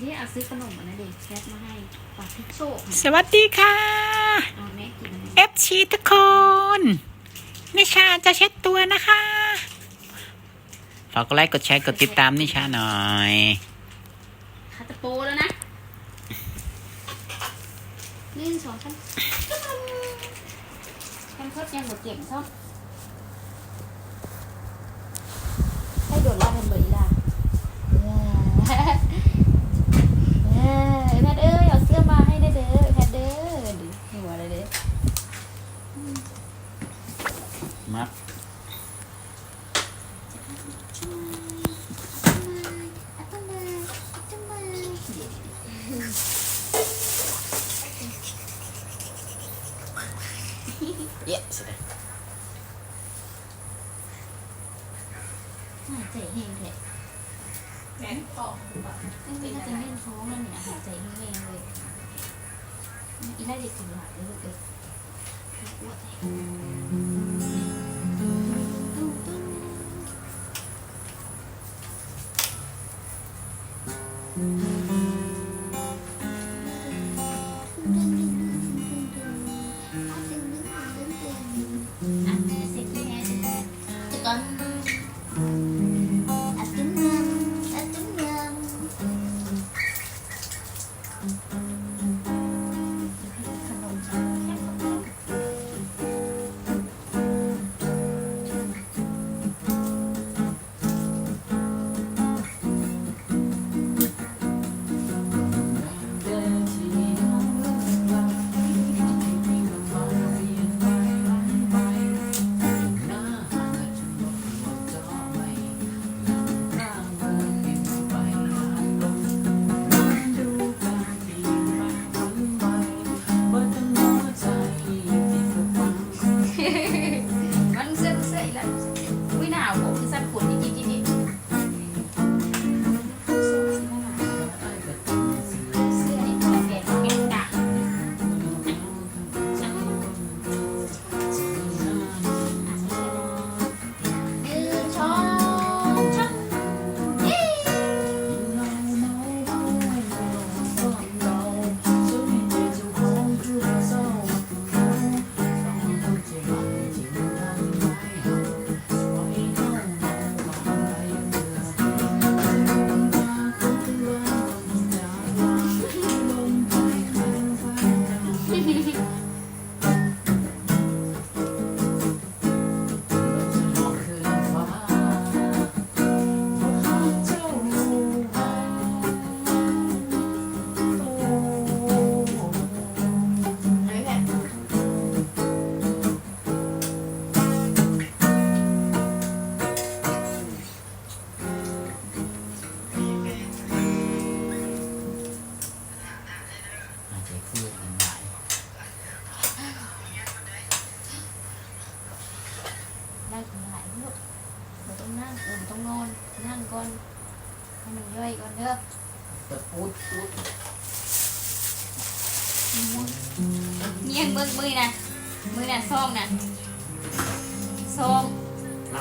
นี่เอาซื้อขนมมานะเด็กแชทมาให้ปากพิกโชคสวัสดีค่ะ เอาแม่กินไหมเอฟชีทุกคนนิชาจะเช็ดตัวนะคะฝากกดไลค์กดแชร์กดติดตามนิชาหน่อย คาตะโปแล้วนะหนึ่งสองสามแคมเพิร์ดยังหมดเก็บซ่อมให้โดดล่าเป็นเบอร์อีล่ะเออแพทเอ้ยเอาเสื้อมาให้ได้เด้อแพทเด้อดิหัวเลยเด้อ มัดเยอะสุดเลย หายใจแห้งแท้แขนออกไม่น่าจะเล่นท้องแล้วเนี่ยหายใจแห้งเลยอีน่าจะกินหลายเลยลูกเอ้ยอ้วนเลยอะ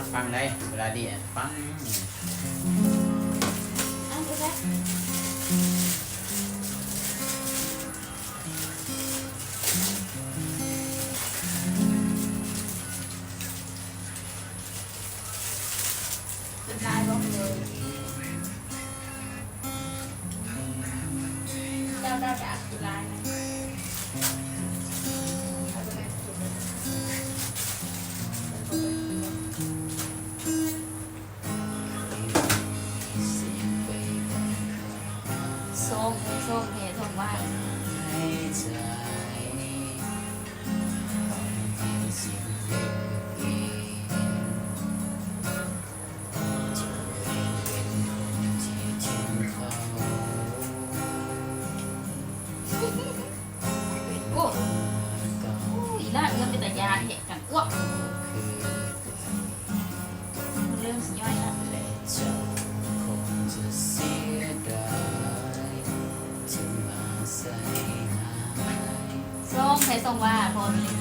มักฟังได้เวลาดีอะฟังอะดูแลเป็น อ้อีล่าเอื้อมเป็นแต่ยาเหตุกันอ้วกมันเริ่มสิย่อยแล้วส้มใช้ส้มว่าพอมีได้นี่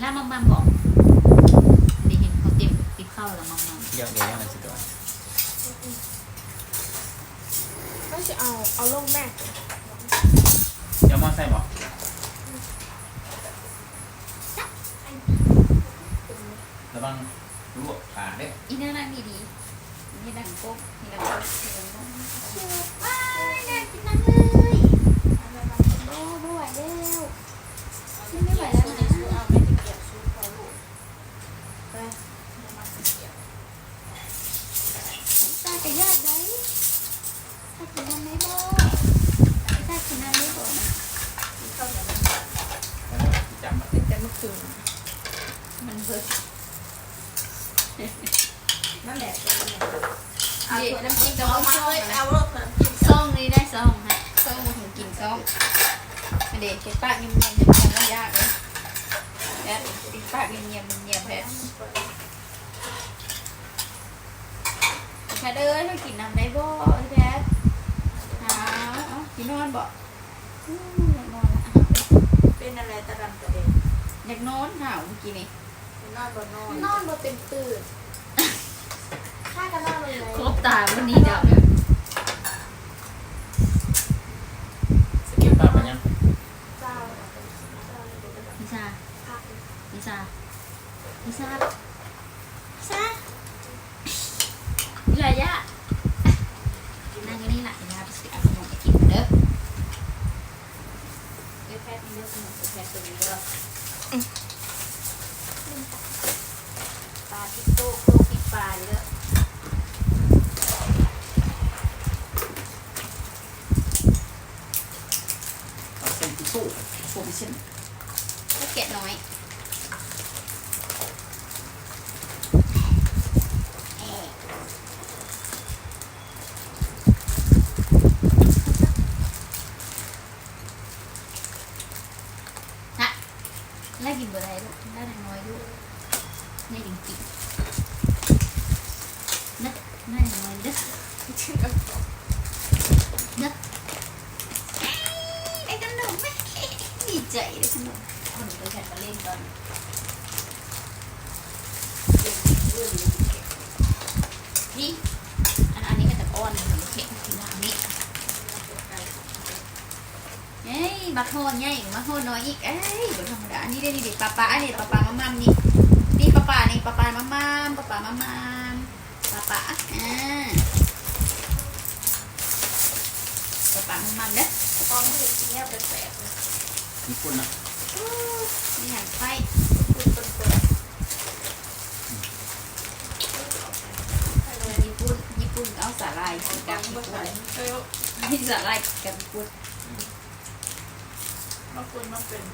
แล้วมัมมัมบอกได้เห็นเขาเตรียมติดข้าวแล้วมัมมัมเดี๋ยวเดี๋ยวมันจะตัวก็จะเอาเอาลงแม่เดี๋ยวมอไซค์บอกระวังลวกขาเด้ออีน่านั่งดีๆนี่ดังโป๊กนี่ดังโป๊กนี่ดังโป๊กว้ายน่ากินนังเลยโอ้ไม่ไหวแล้วกินไม่ไหวแล้วนะ เอาไม่ตะเกียบซุปเขาลูก ไป มาตะเกียบ ตาจะยากไหมถ้ากินน้ำไม่บ่ถ้ากินน้ำไม่บ่นะ เข้ากับมัน แล้วจำมา ตั้งแต่เมื่อคืน มันเบิด นั่นแหละเป็นยังไง เอาถั่วน้ำจิ้มจะ เอา เอา มา ซ่อง เลย นะ เอารถน้ำจิ้ม ซ่องนี้ได้ซ่องฮะซ่องมาถึง กินซ่องมาเด็ดเก็บปากเงียบๆเงียบๆก็ยากเลยแพทติดปากเงียบๆเงียบแพทแพทเอ้ยมากินน้ำได้บ่แพทหาเอากินนอนบ่อืมอยากนอนละเป็นอะไรตะดำตะเด็นอยากนอนหาวเมื่อกี้นี่นอนบนนอนนอนบนเต็มตื่นข้ากันอนเลยครบตาวันนี้เดี๋ยว สกิลปลาปัญญัง เจ้า นิชา พัก นิชานิชานิชาเหลือยะนั่งกันนี่แหละเดี๋ยวเราไปซื้อเอาขนมไปกินกันเด้อเดี๋ยวแพทย์มีเรื่องขนมไปแพทย์ตัวนี้เด้อปลาติ๊กโต้โคกติ๊กปลาเด้อ เอาเส้นที่สู้สู้ไปเส้น ก็แกะน้อยเอ๊ะฮะไล่กินเบอร์อะไรลูกได้ทางน้อยลูกนี่จริงๆนักน่าอย่างน้อยเด้อ ชื่อกับ นักเอ้ยได้ขนมไหมดีใจได้ขนมขนมไปแข่งมาเล่นก่อน นี่อันอันนี้ก็จะอ้อนเหมือนเข็มทีหลังนี้เอ้ยบักโฮนใหญ่กว่าบักโฮนน้ อยอีกเอ้ยบธรรมดานี่ได้นี่ดิปลาปลาอันนี้ปลาปลามามัมนี่นี่ปลาปลานี่ปลาปลามามัมปลาปลามามัมปลาปลาอ่าปลาปลามามัมเด้อตอนที่กินเนี่ยแปลกๆเลยญี่ปุ่นอะนี่หันไฟคุณเป็นแปลกญี่ปุ่นญี่ปุ่นเอาสาหร่ายสีดังดำบ่ญี่ใส่ปุ่นเออนี่สาหร่ายกับญี่ปุ่น มาคุณมาเป็น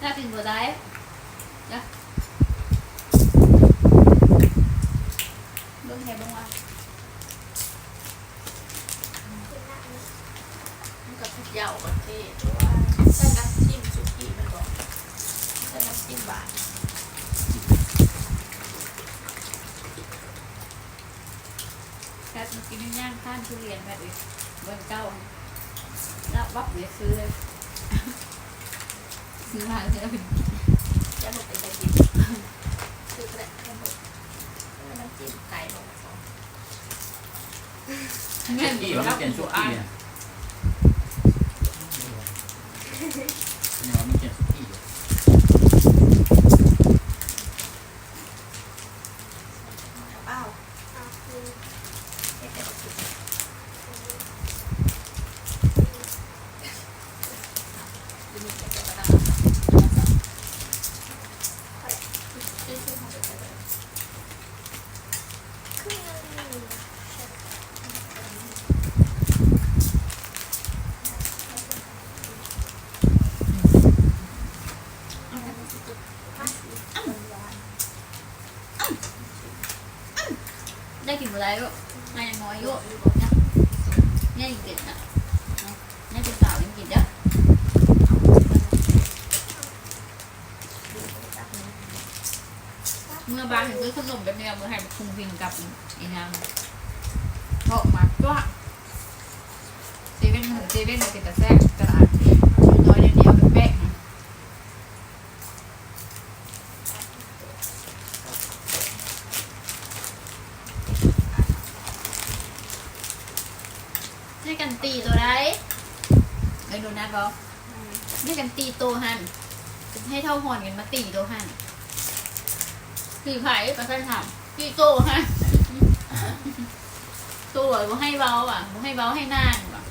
ถ้าเป็นบัวได้จ้ะเบิ่งให้เบิ่งว่ามันกับทุกอย่างประเทศว่าใช่น้ำจิ้มซุกี้มันบอกใช่น้ำจิ้มบาทแพทย์มากินย่างข้านทุเรียนแพทย์เลยเบิ่งเก้า แล้ววับเดี๋ยวซื้อเลยซื้อมาแล้วจะเอาไปกินจะหมดไปจะกินคือแหละทั้งหมดน้ำจิ้มไก่ลงมาสองเงี้ยอีว่ามันเป็นซุกี้เนี่ยเนี่ยว่ามันเป็นซุกี้อยู่ เป้าคือ ได้กินอะไรลูกนายยังน้อยอยู่เนี่ยังกินอะนี่เป็นสาวยังกินเด้อเมื่อบ้านถึงซื้อขนมแบบนี้เมื่อให้คุงพิงกับไอีนางเพราะมาก็เซเว่นถึงเซเว่นเลยเป็นตะแซ่บตลาดน้อยเดียวๆแป๊ะๆ ให้กันตีตัวได้ เอ้ยดูนะบอกให้กันตีโตหันให้เท่าหอนกันมาตีโตหันตีไผ่ประชันถามตีโตหันตัวบ่ให้เบาอะบ่ให้เบาให้นานว่ะ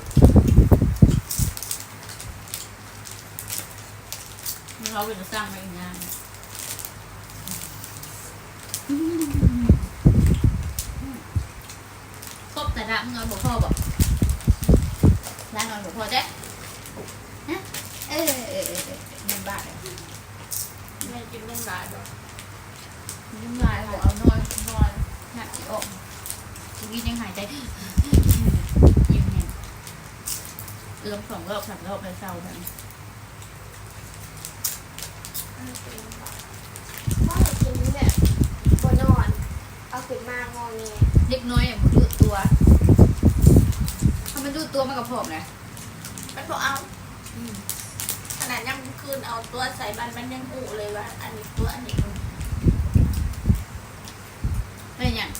เราเป็นสร้างมาอีกงานครบแต่ละมึงเอาบอกพ่อบอกร้านนอนหลวงพ่อเจ๊ฮะ เออเออเออเออเงินบาทเลยแม่กินนุ่มหลายบ่น้ำลายหัวเอานอนนอนหนักอีอกชีวิตยังหายใจยิ้มเนี่ยเอื้อมสองรอบสามรอบเลยเศร้าแบบพ่อกินแบบบนนอน เอาขึ้นมางอเงี้ยเด็กน้อยอะมันดูดตัว ถ้ามันดูดตัวมันกับผมนะมันบ่เอาข นาดยังคืนเอาตัวใส่บันมันยังหูเลยว่า อันนี้ตัวอันนี้เป็นอย่าง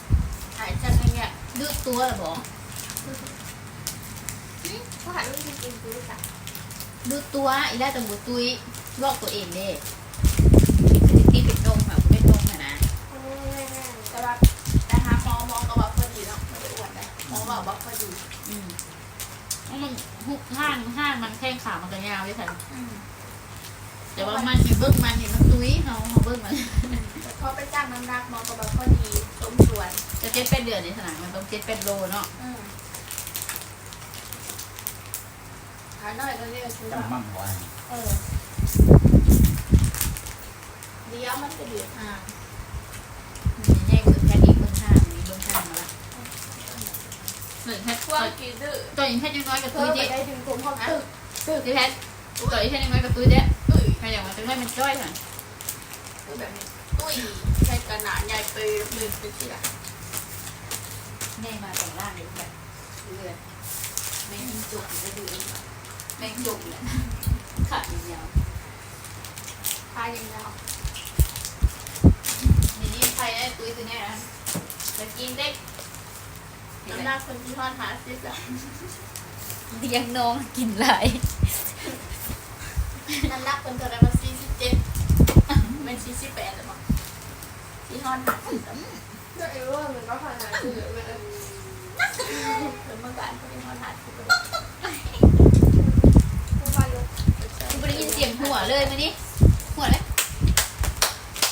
หายใจอย่างเงี้ยดูดตัวเหรอบอกพ่อหันลูกกินซื้อสักดูดตัวอีแรกแต่บุตุยบอกตัวเองเด้ตีเป็นนมค่ะเป็นนมค่ะนะแต่ว่าแต่หาหมอหมอก็บอกพอดีเนาะไม่ได้อวดนะหมอบอกบอกพอดีอืมมัน หุกห้างห้างมันแข้งขามันก็ยาวด้วยค่ะอืมแต่ว่ามันอยู่เบิ้งมันเห็นมันตุ้ยเขาเขาเบิ้งมันแต่พอไปจ้างน้ำหนักหมอก็บอกพอดีสมส่วนจะเจ็ดเป็นเดือนในสนามมันต้องเจ็ดเป็นโลเนาะอืมขาหน่อยก็เรียกคือจำมั่งไว้เออเดี๋ยวมันจะเดือดห่างมันแยกเบิ้งแค่นี้เบิ้งห้างนี้เบิ้งห้างมาละ เหมือนแค่พตัววกกีดื้อตัวอีแค่ยังน้อยกับเธตุ้อยไปเจ๊ได้ถึงกลุ่มห้องตึกพี่แพทตัวอีแค่ยังน้อยกับตุ้ยเจ๊ตุ้ยใครอย่างมันจะไม่เป็นจ้อยค่ะตุ้ยแบบนี้ตุ้ยใช้กระหนาใหญ่ไปเลยไปสิละแม่มาแต่งร่างเลยแบบเลือดแม่งจุกจะดูเองแม่งจุกเลยขาดยาวพายังยาวนี่นี่ใครได้ตุ้ยตัวเนี้ยนะจะกินได้ น้ำหนักคนที่ทอดหาสิบละเลี้ยงน้องกินหลายน้ำหนักคนเท่าไรมาสี่สิบเจ็ดเป็นสี่สิบแปดเลยมั้งที่ทอดหาสิบละก็เอว่ามันก็ขนาดคือมันเป็นเมื่อก่อนเขาเป็นทอดหาสิบเลยผู้บ้านรถคุณได้ยินเสียงหัวเลยมานี่หัวเลย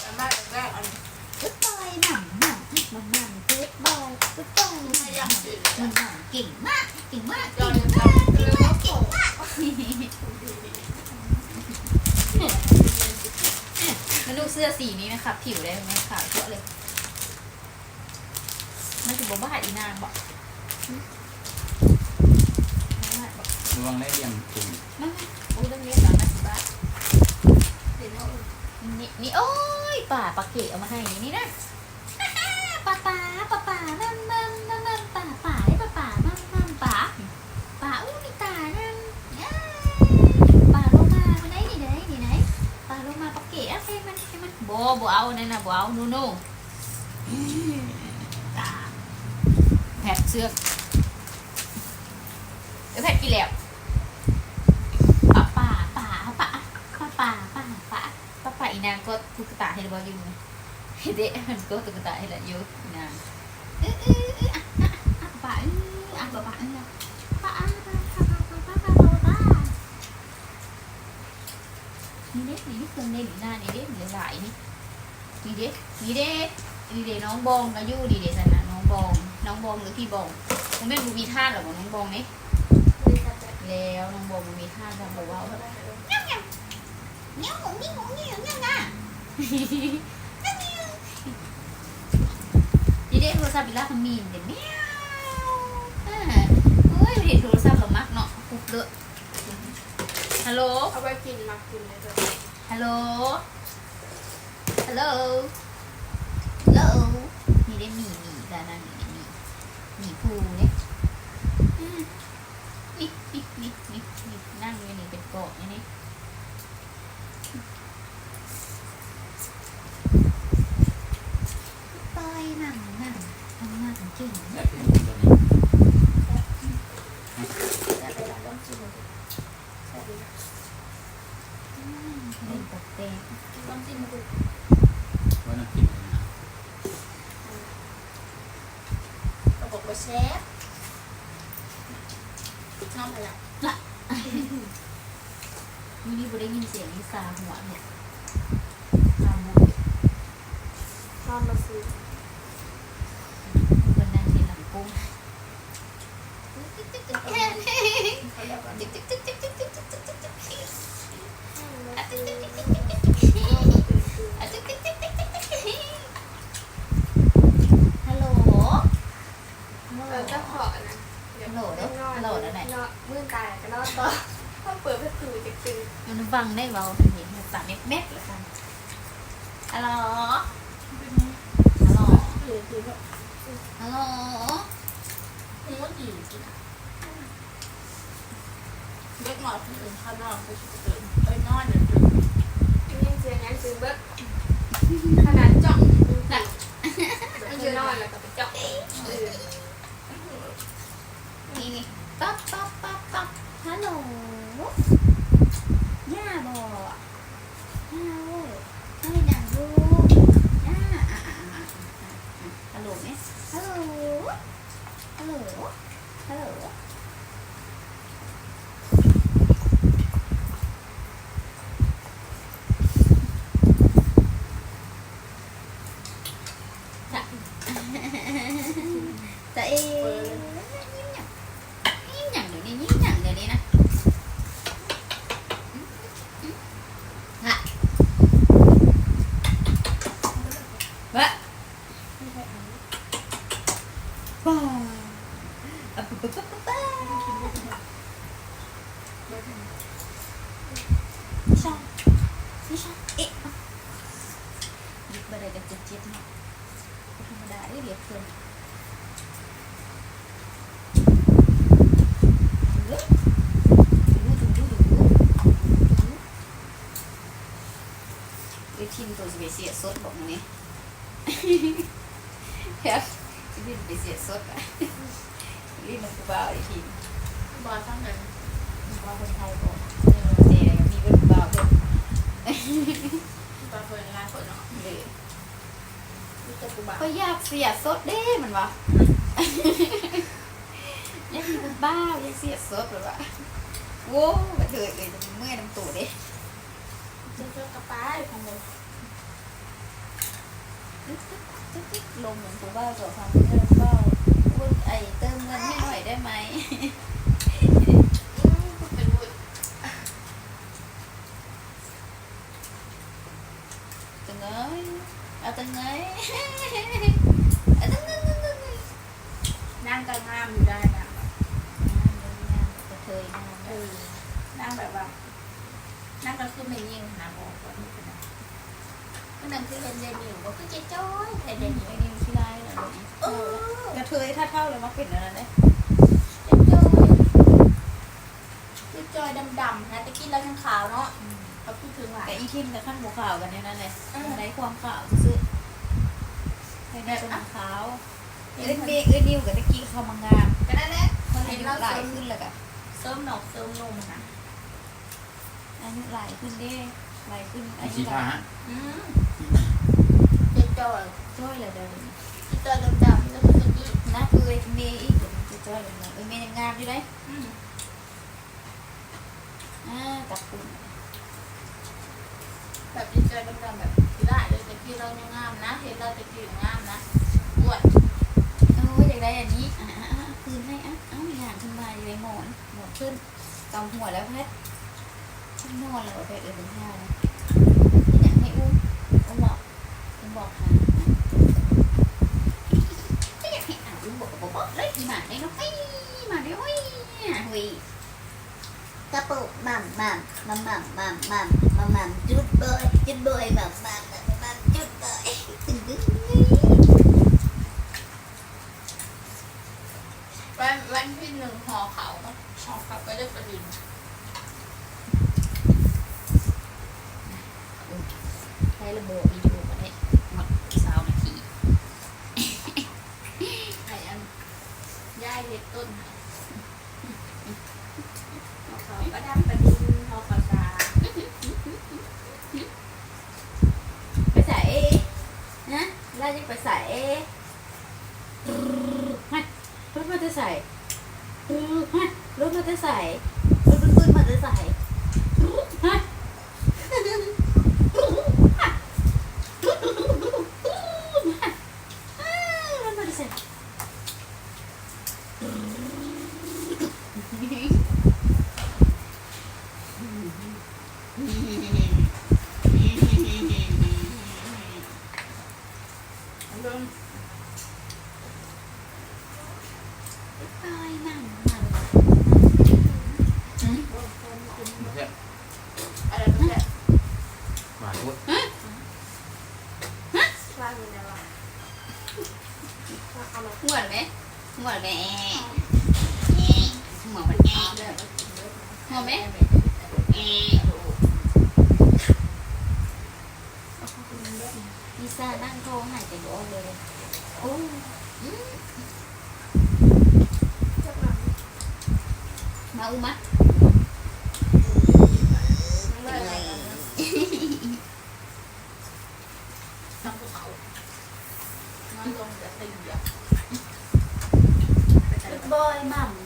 น้ำหนักแรกอัน กึ๊ดบอยหนังหนังหนังหนังกึ๊ดบอยกึ๊ด บอยไม่ยังจืดหนังหนังเก่งมากเก่งมากเก่งมากจำเรื่องว่าโผล่มาดูเสื้อสีนี้นะครับผิวได้ไหมขาวเยอะเลย มันจะบอกว่าหายอีนางบอกไม่บอกระวังได้เรียงกลุ่มไม่ไม่โอ้เรื่องนี้สามสิบบาทเห็นว่านี่นี่โอ้ยป่าปลาเกะเอามาให้นี่นะป่าป่าป่าป่านั่นนั่นนั่นนั่นป่าป่าไอ้ป่าป่านั่นนั่นป่าป่าอู้มีตานั่นป่าโลมาไปไหนนี่ไหนนี่ไหนป่าโลมาปลาเกะอะ ให้มันให้มันบ่บ่เอาเนั่นน่ะบเอานโน่ตาแผดเสื้อเอ้ยแผดกี่แล้วป่าป่าป่าป่าป่าป่าป่าป่าป้าป่าอีนางก็ตุ๊กตาให้เราอยู่ไงเด็กมันก็ตุ๊กตาให้เราอยู่นางเออเอออะอะอะป่าอะป่าป่าป่าอะป่าป่าป่าป่าป่าป่าป่า นี่เครื่องเล่นหน้านี่เด็กหลายนี่นี่เด็กนี่เด็กนี่เด็กน้องบองอายุดีเด็กสันนะน้องบองน้องบองหรือพี่บองผมไม่รู้มีท่าหรอกน้องบองเนี่บริษัทแล้วน้องบองมันมีท่าทำบอกว่าแบบเงี้ยวเงี้ยวเงี้ยวเงี้เงี้ยวนะนี่ได้โทรศัพท์อีลาคามีนเดี๋ยวแมวอ่าโอ้ยเห็นโทรศัพท์กับมักเนาะปุ๊บเลยฮัลโหลเอาไปกินมากินเลยเถอะ ฮัลโหล ฮัลโหล ฮัลโหล นี่ได้หมีหมีดานาหมีหมีหมีภูเนี่ยอืมนี่นี่นี่นี่นี่นั่งอยู่นี่เป็นเกาะอย่างนี้ไปนั่งนั่งทำงานเก่ง แบบนี้ตัวนี้ แล้วไปร้านต้มจิ้มใช่ดี อืมเล่น ตกเตงจิ้มดูว่าน้ำกินนะระบบว่าเชฟน้องไปละนี่นี่บุได้ยินเสียงลิซาหัวเนี่ยตามบุญ ชอบมาซื้อ คนนั่งกินหลังกุ้ง เขาเรียกว่า ฮัลโหล เออจะขอนะ ฮัลโหลเด้อฮัลโหลแล้วไหน นอนมือตายก็นอนต่อถ้าเปิดประตูจะตึง มันฟังได้ เบาเห็นมันสั่งเม็ดเม็ดเลยกันฮัลโหลฮัลโหลฮัลโหลหัวดีจริงเด็กหน่อยคนอื่นเขานอนก็จะตื่นไปนอนเดี๋ยวตื่งเสียงยังซื้อเบิกขนาดจ่องแบบมันจะนอนแล้วก็ไปจ่องนี่นี่ปั๊บปั๊บปั๊บปั๊บฮัลโหล บอกย่าเว้ยให้ดังดูน่าอะอะอะอะอะฮัลโหลไหมฮัลโหลฮัลโหลฮัลโหล แต่เอยิ้มหยังยิ้มหยังเดี๋ยวนี้ยิ้มหยังเดี๋ยวนี้นะฮะวะว้าวอะปุ๊บปุ๊บปุ๊บปุ๊บนิชานิชาเอ๊ะยึดไปเลยกันเจ็บๆเนาะธรรมดาได้เรียกเพื่อน ไปชิมตัวสเปเซียสดบอกมานี่ ครับชีวิตสเปเซียสดอะรีบมันกูบ้าอีกที บอลทั้งนั้น ว่าคนไทยบอกเออเจ๊มีเป็นบ้าเพิ่ม บอลเคยร้านคนเนาะ เลย มีแต่กูบ้า ก็ อยากเสียสดเด้มันวะอยากมีเป็นบ้าอยากเสียสดหรือวะโว้กระเทยเลยจะเมื่อยน้ำตูดเด้เจอเจอกระป๋าอยู่ข้างบนลงเหมือนกูบ้าตัวฟังเติมเบ้าวุ้นไอเติมเงินให้หน่อยได้ไหมอืมเป็นวุ้นตึงเอ้ย เอาตึงเอ้ยเอาตึงตึงตึงตึงนั่งก็งามอยู่ได้นะแบบกระเทยงามเออนั่งแบบว่านั่งก็คือไม่ยิ่งหาบอกว่านี่เป็นอะไรก็นั่งคือเห็นยายนิวก็คือเจ๊จ้อยเห็นยายนิวไอ้นี่ที่ไรเหรอเออกระเทยถ้าเท่าเลยมาเป็นอะไรเนี่ยเจ๊จ้อยคือจอยดำๆนะตะกี้เราทั้งขาวเนาะ เขาพูดถึงหลายแต่อีทิมกับขั้นหัวขาวกันเนี่ยนั่นแหละเออได้ความขาวซื้อให้ได้เป็นขาวเอ้ยเบกเอ้ยนิวกับตะกี้เขามางามก็นั่นแหละเขาเห็เห็นนเราหลายเสริมขึ้นเลยกะเสริมหนอกเสริมนมนะอายุหลายขึ้นเด้หลายขึ้นอายุสีหฟ้าลายฮะอืมเจ๊จ้อยจ้อยเลยเดินเจ๊จ้อยดำๆแล้วก็ตะกี้นักเอ้ยเมย์อีกเดี๋ยวมันจะจ้อยเลยเอ้ยเมย์ยังงามอยู่ได้อืมอ่าตับปุ่น แบบดีใจมันแแบบที่ไเลยแต่พี่เรายังงามนะเห็นเราแต่พี่งามนะปวดโอ้อยากได้อันนี้อะอะอ่ให้อะอ้าอย่างขึ้มอย่ในหอนหอนขึ้นกำหัวแล้วแพทย์ขึ้นอนแล้แพทย์เอเป็นท่านะอยากให้อ้มอุ้มบอกอุ้มบที่อยากให้อ่าอุ้มบอกบอกเลยมาได้น้องไปมาได้โอ้ยหุย ระปุกมัมมัมมัมมัมมัมมัมมัมมัมจุดเบยจุดเบยมัมมัมมัมมัมจุดเบยตึ้งตึ้งวันวันที่หนึ่งห่อเขาหอเขาก็จะประดินใช้ระบบ listen. alma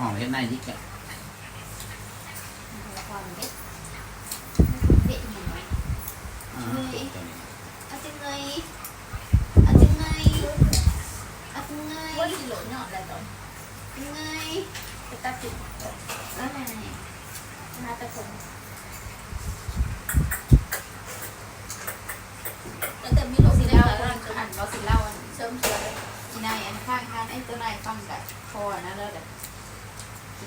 hỏng hiện nay chứ kìa ta chụp đó này này mà ta cùng ตั้งแต่มีโรคสีเล่าอันอันเราสีเล่าอันเสริมเสริมอีนายอันข้างข้างไอ้ตัวไหนฟังกับคอนะเลิศอ่ะ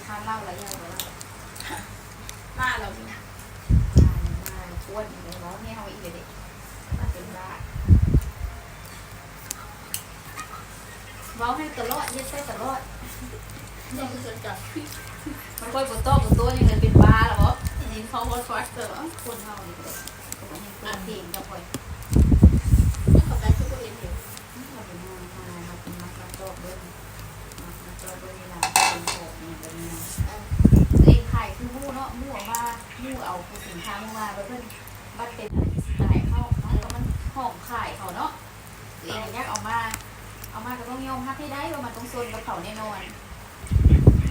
ทางเหล่าแล้วยาวแล้วมาเรามีมาอ้วนเลยร้องให้เขาอีกเลยเด็กมาเป็นว่าเว้าให้ตลอดย็ดใส่ตลอดยคือจะจับมันค่อยบนโต๊ะบนโต๊ะยังเลยเป็นบ้าแล้วบอกยินเขาบนฟอสเตอร์คนเฮานี่ยอกให้เพลงก็พอย ไม่ขอบใจทุกคนเห็นอยู่ เราเป็นมามามาเป็นมักมาโต๊ะเบิ้ลมักมาโต๊ะเบิ้ลเวลาเป็นโต๊ะเนี่ยเป็นเนี่ยตัวเองขายคือมู่เนาะมู่ออกมามู่ เอาสินค้ามาแล้วเพิ่นบัดเป็นสไตล์เขาเนาะแล้วมันหอมขายเขาเนาะตัวเองอยากเอามา เอามาก็ต้องยอมรับให้ได้ว่ามันต้องโซนกับเขาแน่นอน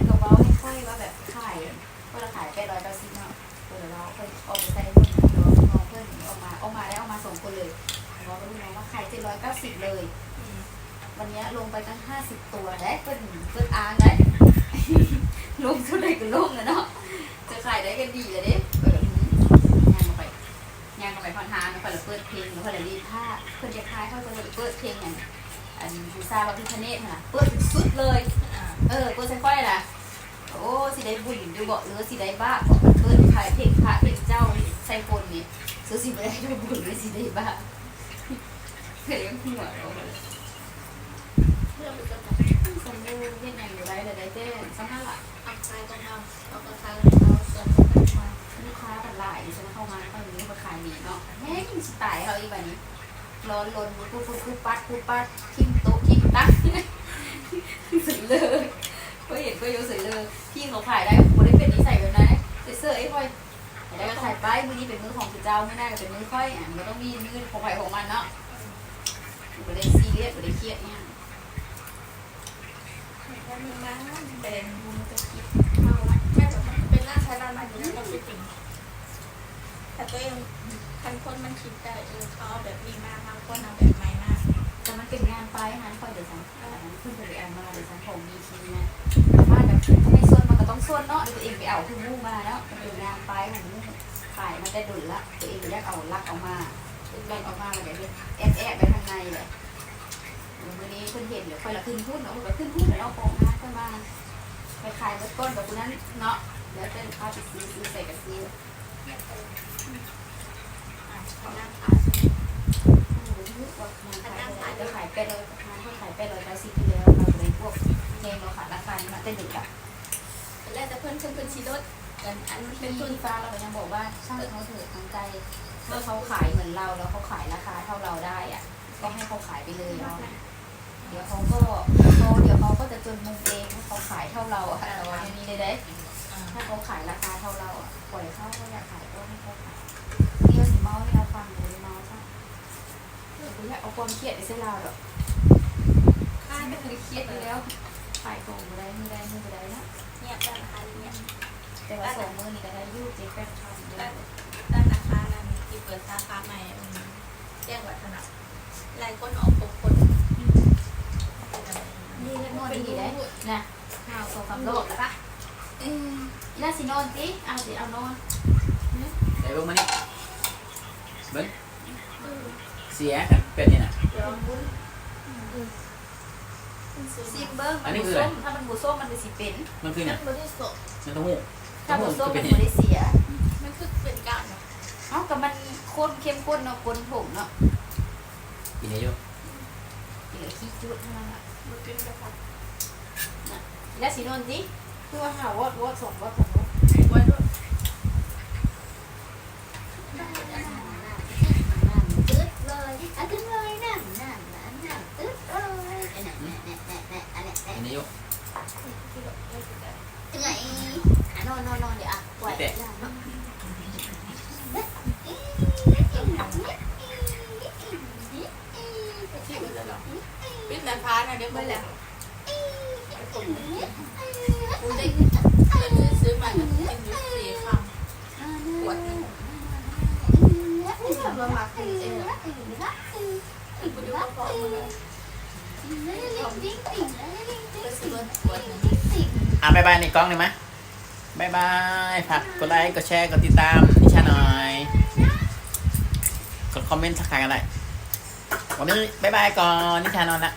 ก็เว้าให้ค่อยว่าแบบขายก็ราขายไปร้อยเก้าสิบเนาะเออเราเพิ่นเอาไปใส่หุ้นเดี๋ยวน้องเพิ่นเอามาเอามาแล้วเอามาส่งคนเลยเราก็รู้น้องว่าขายเจ็ดร้อยเก้าสิบเลย วันนี้ลงไปตั้งห้าสิบตัวได้เพิ่นเพิ่นอ้างได้ลงเท่าไหร่ก็ลงนะเนาะจะขายได้กันดีเลยเด้เออย่างลงไป ย่างลงไปพอนทานแล้วเพิ่นละเปิดเพลงแล้วเพิ่นละรีดผ้าเพิ่นจะขายเขาจะเปิดเพลงอย่างอันบูซาบาพิคเนตค่ะเปิดสุดเลย เออเปิดใส่ค่อยล่ะโอ้สิได้บุญดูบอกหรือสิได้บ้าบอกเปิดขายเพลงพระเพลงเจ้าใส่คนนี่ซื้อสิไม่ได้ดูบุญหรือสิได้บ้าเฮ้ยยังหัวเราเพื่อไปจับสมบูรณ์เวียดนามอยู่ไรแต่ได้เต้สักห้าละอักไซต้องเอาเอากระทายเอาเสริมกันมา ลูกค้าบันหลายฉันเข้ามาตอนนี้มาขายมีเนาะแม่งสไตล์เขาอีกแบบนี้ ร้อนลนปุ๊บปุ๊บปุ๊บปัดปุ๊บปัดทิมโต๊ะทิมตั้งสุดเลยก็เห็นก็โยสุดเลยพี่เขาขายได้ผมได้เป็นนิสัยแบบนั้นเสื้อไอ้ค่อยแต่ก็ขายไปมือนี้เป็นมือของคุณเจ้าไม่ได้ก็เป็นมือค่อยอะมันต้องมีมือของใครของมันเนาะไม่ได้ซีเรียสไม่ได้เครียดเนี่ยแล้วมีมาเป็นบุญจะคิดเอาละแม่จะ เป็นร่างชายบ้านมาอยู่แล้วก็คิดจริงแต่ตัวเองคันคนมันคิดได้เออเขาเอาแบบนี้มากบางคนเอาแบบใหม่มาแต่มันเป็นงานไปงานคอยเดี๋ยวสังขึ้นไปอ่านมาเดี๋ยวสังของมีทีนะมาแบบไม่ส่วนมันก็ต้องส่วนเนาะเดี๋ยวตัวเองไปเอาคือมู่มาแล้วเป็นงานไปของมู่ขายมันได้ดุลละตัวเองอยากเอาลักออกมาลักออกมาแบบนี้แอบแอบไปข้างในเลยวันนี้เพิ่นเห็นเดี๋ยวคอยละขึ้นหุ้นเนาะขึ้นหุ้นเดี๋ยวเราโปงนะเพิ่นมาไปขายเบิดก้นกับคนนั้นเนาะ แล้วเป็นข้าวไปซื้อซื้อใส่กระเทียเอออะเขานั่งขายจะขายเป็ดเลยงานเขาขายเป็ดเลยได้สิบปีแล้วเราเลยพวกเกมเราขายราคานี้มาเต้นดึกอะแล้วแต่เพื่อนเพื่อนเพื่อนชีรถกันอันเป็นนทุทุนฟ้าเราก็ยังบอกว่าช่างเขาเถอะทางใจเมื่อเขาขายเหมือนเราแล้วเขาขายราคาเท่าเราได้อะก็ให้เขาขายไปเลยเนาะเดี๋ยวเขาก็เขาเดี๋ยวเขาก็จะจนมุมเองถ้าเขาขายเท่าเราอะแต่ว่าไม่มีเลยเด้ ถ้าเขาขายราคาเท่าเราอะปล่อยเขาเขาอยากขายก็ให้เขาขายนี่ก็สิเมาให้เราฟังเลยเมาซะเดี๋ยวกูอยากเอาความเครียดไปใส่เราหรอกค่าไม่ไม่เคเคยยเคเครีรียยดดไปเลยแล้วขายของบ่ได้มือได้มือบ่ได้นะเงียบได้ราคาเงียบแต่ว่าสองมือนี่ก็ได้ยูเจ็ดแปดพันเดือนด้านราคานั้นที่เปิดสาขาใหม่อืมแจ้งวัฒนะรายคนออกหกคนนี่เล็กน้อยดีได้นะห้าวโซคำโลกแล้วปะเออ แล้วสินอนสิเอาสิเอานอนไหนเบิ้งมานี่เบิ้งเสียกันเป็นนี่น่ะเดี๋ยวบุญซิมเบิ้งมันบุส้มถ้ามันบุส้มมันจะสิเป็น มันคือนัน่ะกบริสุทธิ์มันต้องหูถ้าบุส้มเป็มันนนี่บ่ได้เสียมันคือเป็นการแบบเอ้ากับมันข้นเข้มข้นเนาะข้นผงเนาะกินได้อยู่เหลือขี้จุดเท่านั้นแหละมันเป็นแบบว่าแล้วสินอนสิ คือว่าหาวัดวัดสองวัดสองวอด ไว้ด้วย ตึ๊ดเลยอะตึ๊ดเลยนั่นนั่นนั่นนั่นตึ๊ดเลยนั่นนั่นนั่นนั่นนั่นอันนี้ กินได้อยู่ ที่แบบไม่เป็นไร ตึ๊ดไงอะนอนนอนนอนเดี๋ยวอะปล่อยย่างเนาะ ที่เป็นแล้วหรอปิดแต่ฟ้านะเดี๋ยวไปแล้วกูได้เงินซื้อมาแล้วกินอยู่สี่คำขวดนึงมาหมักกินเองกูดูกระเพาะมันเลยก็ซื้อมาขวดนึง อะบายบายในกล้องเลยไหมบายบายฝากกดไลค์ กดแชร์ กดติดตามนิชาหน่อย กดคอมเมนต์สักทายกันได้วันนี้บายบายก่อนนิชานอนละ